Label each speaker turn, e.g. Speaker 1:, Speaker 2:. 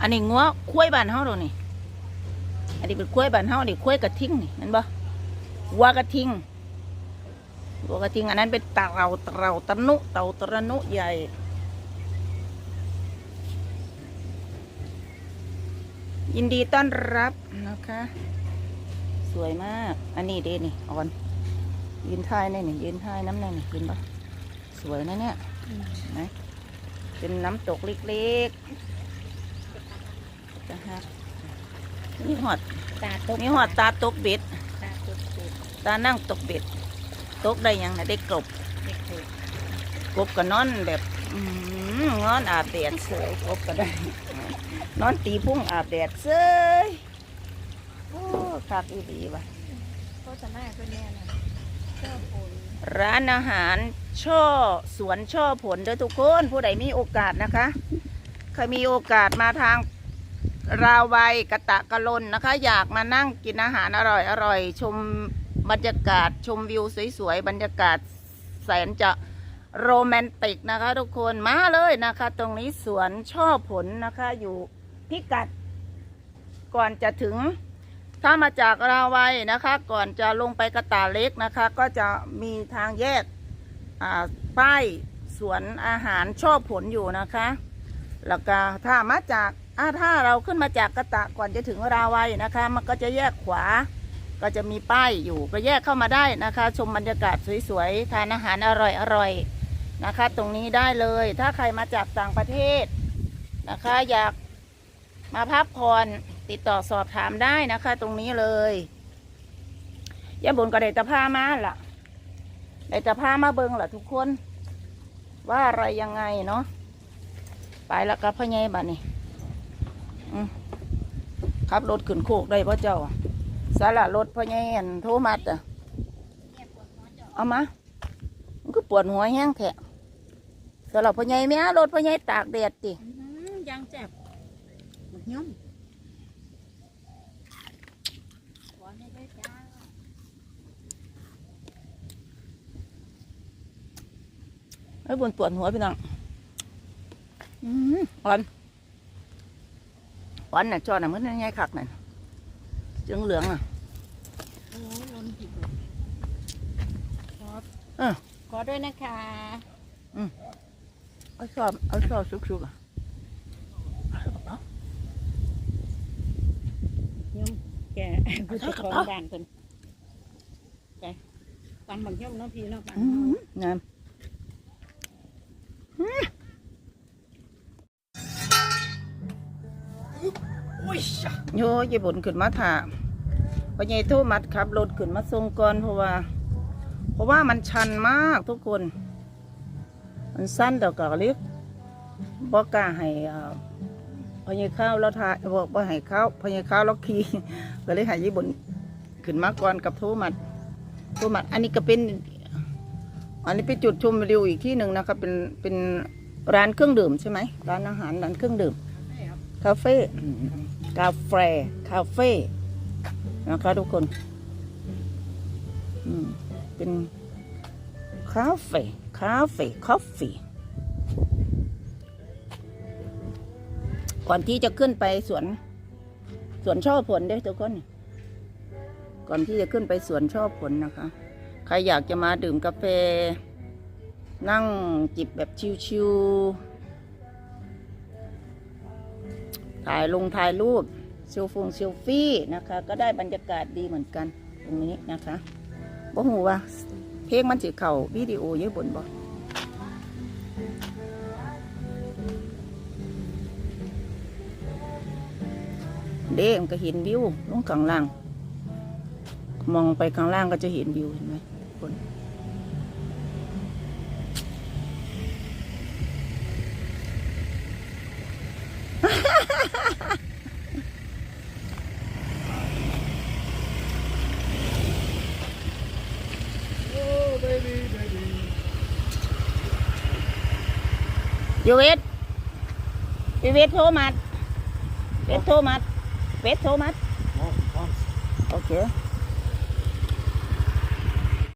Speaker 1: อันนี้งัวคุ้ยบ้านเฮาโดนี่อันนี้เป็นคุ้ยบ้านเฮานี่คุ้ยกระทิงนี่เห็นบ่วัวกระทิงวัวกระทิงอันนั้นเป็นเต่าเต่าตะนุเต่าตระนุใหญ่ยินดีต้อนรับนะคะ สวยมาก อันนี้เด้นี่ออน ยืนท้ายนี่นี่ยืนท้ายน้ำนี่นี่ยืนปะสวยนะเนี่ยเห็นะเป็นน้ำตกเล็กๆ นะฮะนี่หอด
Speaker 2: ตาตก
Speaker 1: นี่หอดตาตกเบ็ด
Speaker 2: ตาตกเบ็ด
Speaker 1: ตานั่งตกเบ็ดตกได้ยังนะได้กบ
Speaker 2: เด็กเด็ก
Speaker 1: กบก็นอนแบบอืมนอนอาบแดดเสยกบก็ได้ นอนตีพุ่งอาบแดดเสยโอ้คักอีดีว่ะ
Speaker 2: โฆษณาเพื่อนแน่นะเจ้าผล
Speaker 1: ร้านอาหารช่อสวนช่อผลเด้อทุกคน ผู้ใดมีโอกาสนะคะใครมีโอกาสมาทาง ราวัยกะตะกะลนนะคะ อยากมานั่งกินอาหารอร่อยอร่อยชมบรรยากาศชมวิวสวยๆ บรรยากาศแสนจะโรแมนติกนะคะ ทุกคนมาเลยนะคะ ตรงนี้สวนช่อผลนะคะ อยู่พิกัด ก่อนจะถึง ถ้ามาจากราวัยนะคะ ก่อนจะลงไปกระตาเล็กนะคะ ก็จะมีทางแยกอ่าป้ายสวนอาหารชอบผลอยู่นะคะ แล้วก็ถ้ามาจาก อ่าถ้าเราขึ้นมาจากกระตะก่อนจะถึงราวัยนะคะ มันก็จะแยกขวา ก็จะมีป้ายอยู่ก็แยกเข้ามาได้นะคะ ชมบรรยากาศสวยๆทานอาหารอร่อยๆนะคะ ตรงนี้ได้เลย ถ้าใครมาจากต่างประเทศนะคะ อยากมาพักผ่อนติดต่อสอบถามได้นะคะ ตรงนี้เลยย่าบุญก็ได้ตะพามาล่ะได้ตะพามาเบิงล่ะทุกคน ว่าอะไรยังไงเนาะไปแล้วกับพ่อใหญ่บ้านี่ ขับรถขึ้นโคกได้พ่อเจ้าสาระรถพ่อใหญ่อันโทรมัดอะเอามามันก็ปวดหัวแห้งแทะสำหรับพ่อใหญ่แม่รถพ่อใหญ่ตากแดดติ
Speaker 2: ยังแจ็บหมดย่อมขอให้ด้วยจ้า
Speaker 1: ไอ้ยบนปวดหัวพี่น้อง อืมอ่อน อ่อนน่ะจอน่ะมันยังไงคักน่ะจึงเหลืองอะ
Speaker 2: โอ้ล้นผิดเลยขอ
Speaker 1: เออ
Speaker 2: ขอด้วยนะคะ
Speaker 1: เอาชอบเอาชอบสุกๆอะ
Speaker 2: ย่อมแกผู้เจ้าของบ้านคนแกปันบางย่อมเนาะพี่เนาะปัน
Speaker 1: อืม โยญี่ปุ่นขึ้นมาถ่าพอใหญ่โทมัดขับรถขึ้นมาส่งก่อนเพราะว่า เพราะว่ามันชันมากทุกคน มันสั้นแต่ก็เล็กบอกกล้าให้อ่าพอใหญ่ข้าวแล้วถ่ายบอกว่าให้ข้าวพอใหญ่ข้าวแล้วขี่ก็เลยให้ญี่ปุ่นขึ้นมาก่อนกับโทมัดโทมัดอันนี้ก็เป็น อันนี้เป็นจุดชมวิวอีกที่หนึ่งนะครับเป็นเป็นร้านเครื่องดื่มใช่ไหมร้านอาหารร้านเครื่องดื่มคาเฟ่อืม กาแฟคาเฟ่นะคะทุกคนเป็นคาเฟ่คาเฟ่คอฟฟี่ก่อนที่จะขึ้นไปสวนสวนช่อผลเด้อทุกคน ก่อนที่จะขึ้นไปสวนช่อผลนะคะ ใครอยากจะมาดื่มกาแฟ นั่งจิบแบบชิวๆ ถ่ายลงถ่ายรูปเซลฟงเซลฟี่นะคะ ก็ได้บรรยากาศดีเหมือนกันตรงนี้นะคะบ่หูว่าเพลงมันสิเข่าวิดีโอเยอะบนบ่เด้มันก็เห็นวิวลงข้างล่าง มองไปข้างล่างก็จะเห็นวิวเห็นไหมคน ยูเวทยูเวทโทรมัดเวทโทรมัดเวทโทรมัด
Speaker 3: Oh, thanks.
Speaker 1: โอเค